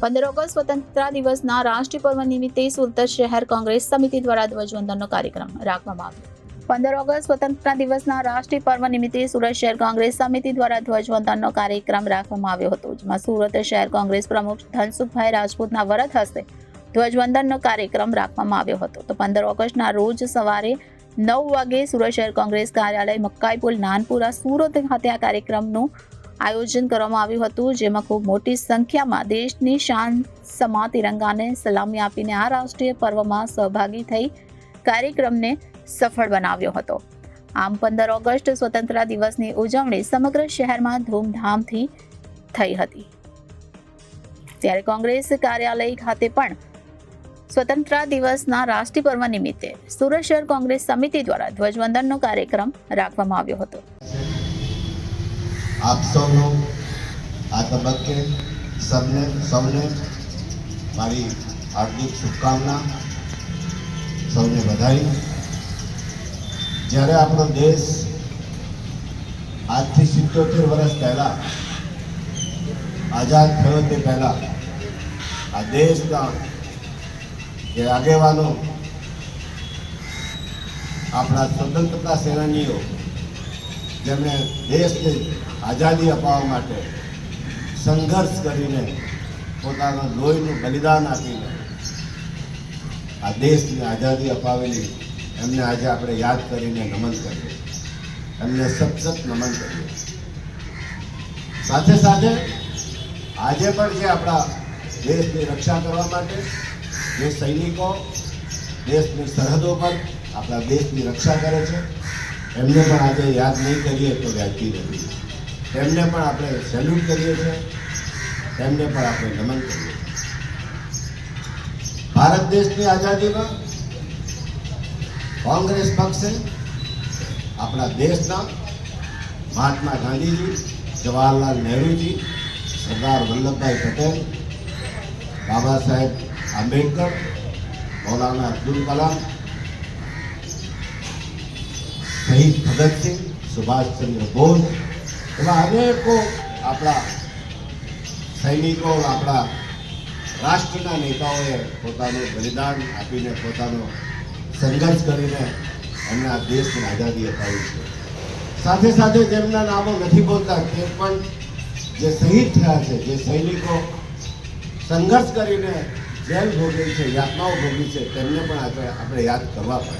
પંદર ઓગસ્ટ સ્વતંત્રતા દિવસના રાષ્ટ્રીય પર્વ નિમિત્તે સુરત શહેર કોંગ્રેસ સમિતિ દ્વારા ધ્વજવંદનનો કાર્યક્રમ રાખવામાં આવ્યો. પંદર ઓગસ્ટ સ્વતંત્રતા દિવસના રાષ્ટ્રીય પર્વ નિમિત્તે સુરત શહેર કોંગ્રેસ સમિતિ દ્વારા ધ્વજવંદનનો કાર્યક્રમ રાખવામાં આવ્યો હતો, જેમાં સુરત શહેર કોંગ્રેસ પ્રમુખ ધનસુખભાઈ રાજપૂતના વરદ હસ્તે ધ્વજવંદનનો કાર્યક્રમ રાખવામાં આવ્યો હતો. તો પંદર ઓગસ્ટના રોજ સવારે નવ વાગે સુરત શહેર કોંગ્રેસ કાર્યાલય મક્કાઈપુલ નાનપુરા સુરત ખાતે આ કાર્યક્રમનું આયોજન કરવામાં આવ્યું હતું, જેમાં ખૂબ મોટી સંખ્યામાં દેશની શાન સમા તિરંગાને સલામી આપીને આ રાષ્ટ્રીય પર્વમાં સહભાગી થઈ કાર્યક્રમને સફળ બનાવ્યો હતો. આમ પંદર ઓગસ્ટ સ્વતંત્રતા દિવસની ઉજવણી સમગ્ર શહેરમાં ધૂમધામથી થઈ હતી. ત્યારે કોંગ્રેસ કાર્યાલય ખાતે પણ સ્વતંત્રતા દિવસના રાષ્ટ્રીય પર્વ નિમિત્તે સુરત શહેર કોંગ્રેસ સમિતિ દ્વારા ધ્વજવંદનનો કાર્યક્રમ રાખવામાં આવ્યો હતો. આપ સૌનો આ તબક્કે સૌને સૌને મારી હાર્દિક શુભકામના સૌને વધાઈ જ્યારે આપણો દેશ આજથી સિત્તોતેર વર્ષ પહેલા આઝાદ થયો તે પહેલા આ દેશના જે આગેવાનો આપણા સ્વતંત્રતા સેનાનીઓ જેમણે દેશને આઝાદી અપાવવા માટે સંઘર્ષ કરીને પોતાના લોહીનું બલિદાન આપીને આ દેશને આઝાદી અપાવેલી એમને આજે આપણે યાદ કરીને નમન કરીએ. એમને સતત નમન કરીએ. સાથે સાથે આજે પણ જે આપણા દેશની રક્ષા કરવા માટે જે સૈનિકો, દેશની સરહદો પર આપણા દેશની રક્ષા કરે છે, એમને પણ આજે યાદ નહીં કરીએ તો વ્યાજબી નથી તેમને પણ આપણે સેલ્યુટ કરીએ છીએ. તેમને પણ આપણે નમન કરીએ છીએ. ભારત દેશની આઝાદીમાં કોંગ્રેસ પક્ષે આપણા દેશના મહાત્મા ગાંધીજી, જવાહરલાલ નહેરુજી, સરદાર વલ્લભભાઈ પટેલ, બાબા સાહેબ આંબેડકર, મૌલાના અબ્દુલ કલામ, શહીદ ભગતસિંહ, સુભાષચંદ્ર બોઝ એવા અનેકો આપણા સૈનિકો, આપણા રાષ્ટ્રના નેતાઓએ પોતાનું બલિદાન આપીને પોતાનો સંઘર્ષ કરીને એમના દેશની આઝાદી અપાવી છે. સાથે સાથે જેમના નામો નથી બોલતા તે પણ જે શહીદ થયા છે, જે સૈનિકો સંઘર્ષ કરીને જેલ ભોગવી છે, યાતનાઓ ભોગવી છે, તેમને પણ આપણે આપણે યાદ કરવા પડે.